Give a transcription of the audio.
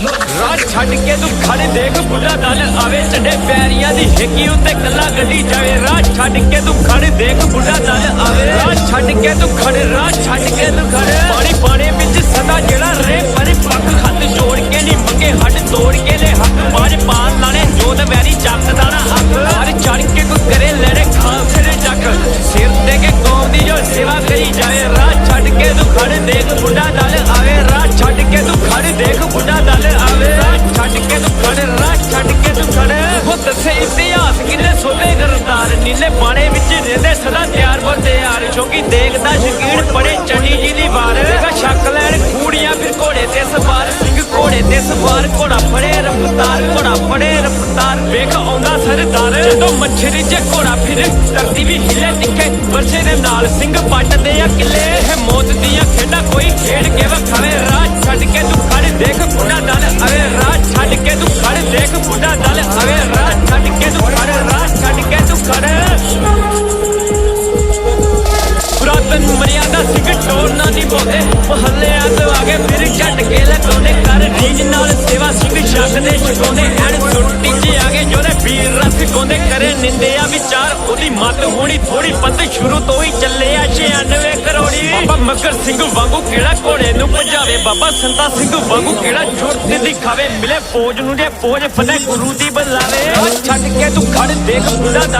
ਗੁਰੂ ਛੱਡ ਕੇ ਤੂੰ ਖੜੇ ਦੇਖ, ਬੁੱਢਾ ਦਲ ਆਵੇ ਛੱਡੇ ਪੈਰੀਆਂ ਦੀ ਹੇਕੀ ਉੱਤੇ ਕੱਲਾ ਗੱਡੀ ਜਾਵੇ। ਰਾਜ ਛੱਡ ਕੇ ਤੂੰ ਖੜੇ ਦੇਖ, ਬੁੱਢਾ ਦਲ ਆਵੇ। ਰਾਜ ਛੱਡ ਕੇ ਤੂੰ ਖੜੇ ਰਾਜ ਛੱਡ ਕੇ ਤੂੰ ਖੜੇ ਪਾਣੀ ਪਾਣੇ ਵਿੱਚ ਸਦਾ ਜਿਹੜਾ ਰੇ ਨੀਲੇ ਬਾਣੇ ਵਿੱਚ ਰਹਿੰਦੇ ਸਦਾ ਤਿਆਰ ਬਰ ਤਿਆਰ। ਕਿਉਂਕਿ ਦੇਖਦਾ ਸ਼ਕੀਨ ਪੜੇ ਚੰਡੀ ਜੀ ਦੀ ਵਾਰ। ਕਾ ਸ਼ੱਕ ਲੈਣ ਖੂੜੀਆਂ ਫਿਰ ਘੋੜੇ ਤੇ ਸਵਾਰ। ਸਿੰਘ ਘੋੜੇ ਤੇ ਸਵਾਰ, ਘੋੜਾ ਫੜੇ ਰਫਤਾਰ, ਘੋੜਾ ਫੜੇ ਰਫਤਾਰ। ਵੇਖ ਆਉਂਦਾ ਸਰਦਾਰ, ਜਦੋਂ ਮੱਛਰੀ ਜੇ ਘੋੜਾ ਫਿਰ ਧਰਤੀ ਵੀ ਹਿੱਲੇ ਟਿੱਕੇ ਵਰਸੇ ਦੇ ਨਾਲ ਸਿੰਘ ਪੱਟਦੇ ਆ ਕਿੱਲੇ। ਇਹ ਮੌਤ ਦੀਆਂ ਖੇਡਾਂ ਕੋਈ ਟੋਰ ਮਹੱਲਿਆਂ ਤੋਂ ਆਗੇ ਫਿਰ ਛੱਡ ਕੇ ਲਗਾਉਂਦੇ ਕਰ ਰੀਜ ਨਾਲ ਸੇਵਾ ਸਿੰਘ ਛੱਕਦੇ ਛਕਾਉਂਦੇ। ਐਨ ਸੁੱਟੀ ਚ ਆਗੇ ਜੋਦੇ ਵੀਰ ਰਸ ਗਾਉਂਦੇ। ਕਰੇ ਨਿੰਦਿਆ ਵਿਚਾਰ, ਉਹਦੀ ਮੱਤ ਹੋਣੀ ਥੋੜੀ ਪੱਤ ਸ਼ੁਰੂ ਤੋਂ ਹੀ ਚੱਲੇ ਆ 96 ਕਰੋੜੀ। ਬਾਬਾ ਮੱਕਰ ਸਿੰਘ ਵਾਂਗੂ ਕਿਹੜਾ ਘੋੜੇ ਨੂੰ ਭਜਾਵੇ? ਬਾਬਾ ਸੰਤਾ ਸਿੰਘ ਵਾਂਗੂ ਕਿਹੜਾ ਜੁਰਤ ਦਿਖਾਵੇ? ਮਿਲੇ ਫੌਜ ਨੂੰ ਜੇ ਫੌਜ ਫਤਿਹ ਗੁਰੂ ਦੀ ਬੁਲਾਵੇ। ਛੱਡ ਕੇ ਤੂੰ ਖੜ, ਦੇਖ ਬੁੱਢਾ ਦਲ